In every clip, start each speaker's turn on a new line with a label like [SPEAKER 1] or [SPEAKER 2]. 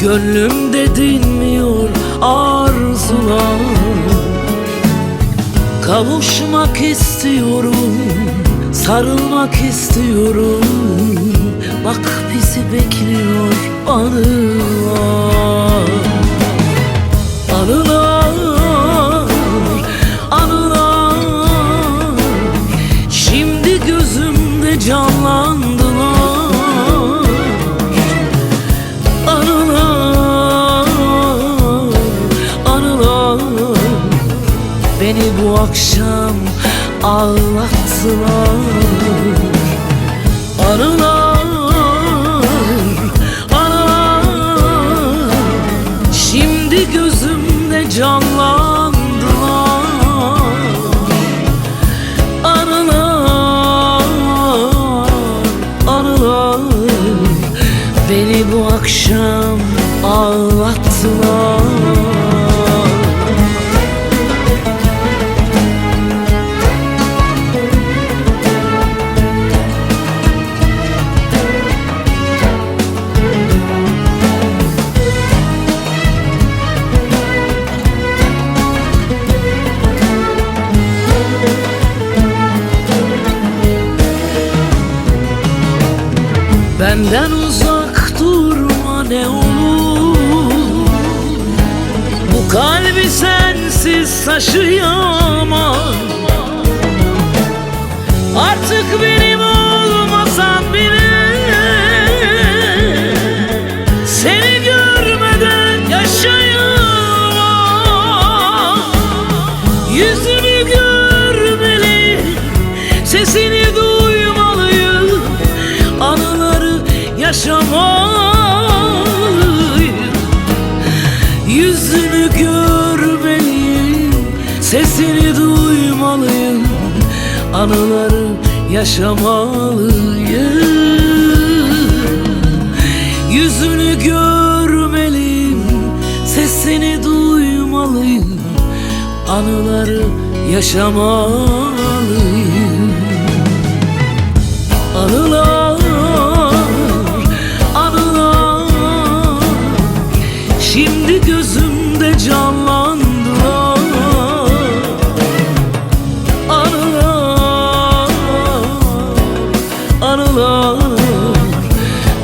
[SPEAKER 1] Gönlümde dinmiyor arzular Kavuşmak istiyorum Sarılmak istiyorum. Bak bizi bekliyor anılar bu akşam ağlattılar. Anılar, anılar Şimdi gözümde canlandılar Benden uzak durma ne olur. Bu kalbi sensiz taşıyamam yaşamalıyım. Yüzünü görmeliyim Sesini duymalıyım. Anıları yaşamalıyım. Anılar,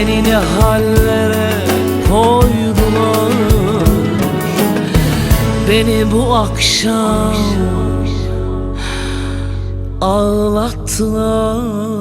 [SPEAKER 1] Beni ne hallere koydular. Beni bu akşam ağlattılar